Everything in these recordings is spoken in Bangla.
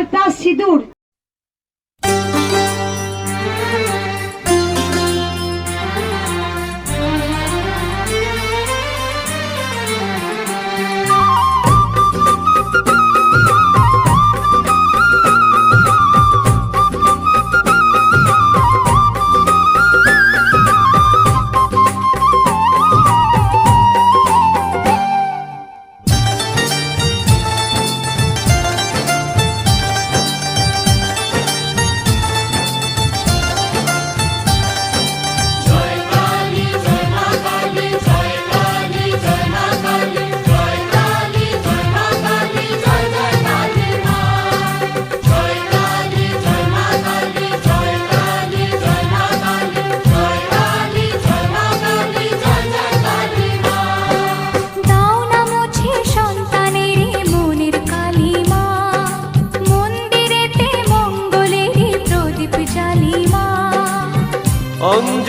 আলতা সিঁদুর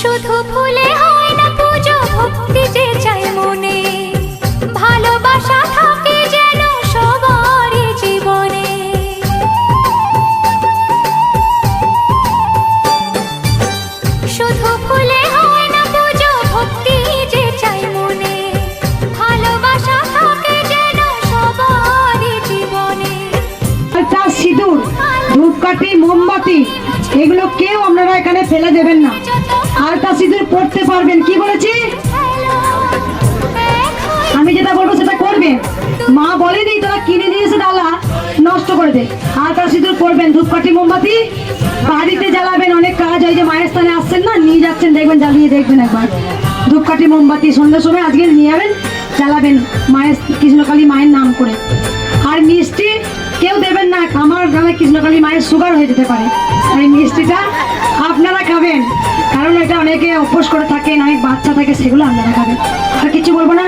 শুধু ফুলে হয় না পুজো ভক্তি যে চাই মনে। ভালোবাসা থাকে যেন সবারই জীবনে। শুধু ফুলে ভক্তি যে চাই ভালোবাসা থাকে যেন সবারই জীবনে। সিঁদুর মোমবাতি এগুলো কেউ আপনারা এখানে ফেলে দেবেন না। আলতা সিঁদুর পড়তে পারবেন। কি বলেছি? আমি যেটা বলব সেটা করবেন। মা বলেনি, তোরা কিনে দিয়েছে ডালা নষ্ট করে দে। আলতা সিঁদুর পড়বেন। ধূপকাঠি, মোমবাতি, বাড়িতে জ্বালাবেন। অনেক কাজ হয় যে মায়ের স্থানে আসছেন না, নিয়ে যাচ্ছেন, দেখবেন, জ্বালিয়ে দেখবেন একবার। ধূপকাঠি, মোমবাতি, সন্ধ্যার সময় আজকে নিয়ে যাবেন, জ্বালাবেন। মায়ের, কৃষ্ণকালী মায়ের নাম করে। আর মিষ্টি কেউ দেবেন না, আমার গ্রামে কৃষ্ণকালী মায়ের সুগার হয়ে যেতে পারে। এই মিষ্টিটা আপনারা খাবেন, কারণ এটা অনেকে উপোস করে থাকেন অনেক বাচ্চা থাকে, সেগুলো আপনারা খাবেন। আর কিছু বলব না,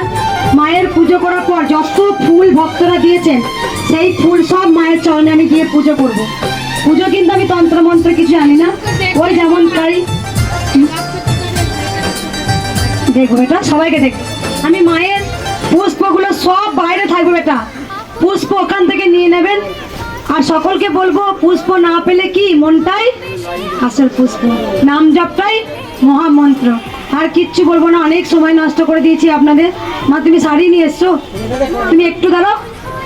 মায়ের পুজো করার পর যত ফুল ভক্তরা দিয়েছেন, সেই ফুল সব মায়ের চরণে আমি গিয়ে পুজো করব। পুজো কিন্তু আমি তন্ত্র মন্ত্র কিছু জানি না, ওই যেমন পারি দেখব এটা সবাইকে দেখব। আমি মায়ের পুষ্পগুলো সব বাইরে থাকবে বেটা। পুষ্প ওখান থেকে নিয়ে নেবেন। আর সকলকে বলব, পুষ্প না পেলে কি মনটাই? আসল পুষ্প। নাম জপটাই মহামন্ত্র। আর কিচ্ছু বলব না, অনেক সময় নষ্ট করে দিয়েছি আপনাদের। মা, তুমি শাড়ি নিয়ে এসছো। তুমি একটু দাঁড়াও।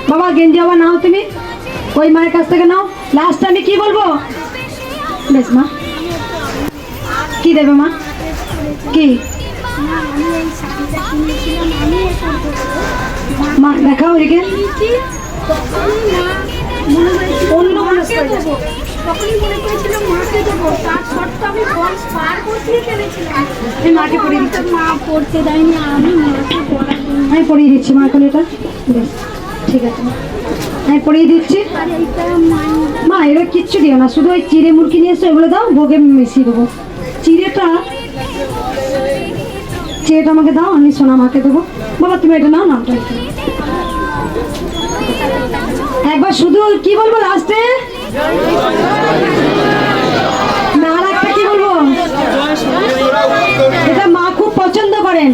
বাবা, গেঞ্জি বাবা নাও তুমি। ওই মায়ের কাছ থেকে নাও। লাস্ট আমি কি বলব? বেশ, মা। কি দেবে মা? কি? মা দেখাও এদিকে। অন্য তখনই মনে করেছিল মাকে দেবো। তার শর্ত আমি বয়স পার করতেই ফেলেছিলাম। মাকে পরিয়ে দিচ্ছি। মা পড়তে দেয়নি আমি মাকে পড়ার আমি পরিয়ে দিচ্ছি মা এখন এটা। বেশ ঠিক আছে। আমি পরিয়ে দিচ্ছি। মা এবার কিচ্ছু দিও না। শুধু ওই চিড়ে মুরগি নিয়ে এসো এগুলো দাও ভোগে মিশিয়ে দেবো। চিড়েটা চিড়েটা আমাকে দাও আমি সোনা মাকে দেবো। বাবা তুমি এটা নাও নামটা একবার শুধু কি বলব লাস্টে? না কি বলব? এটা মা খুব পছন্দ করেন।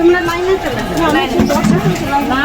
তোমরা লাইনে চলে। না,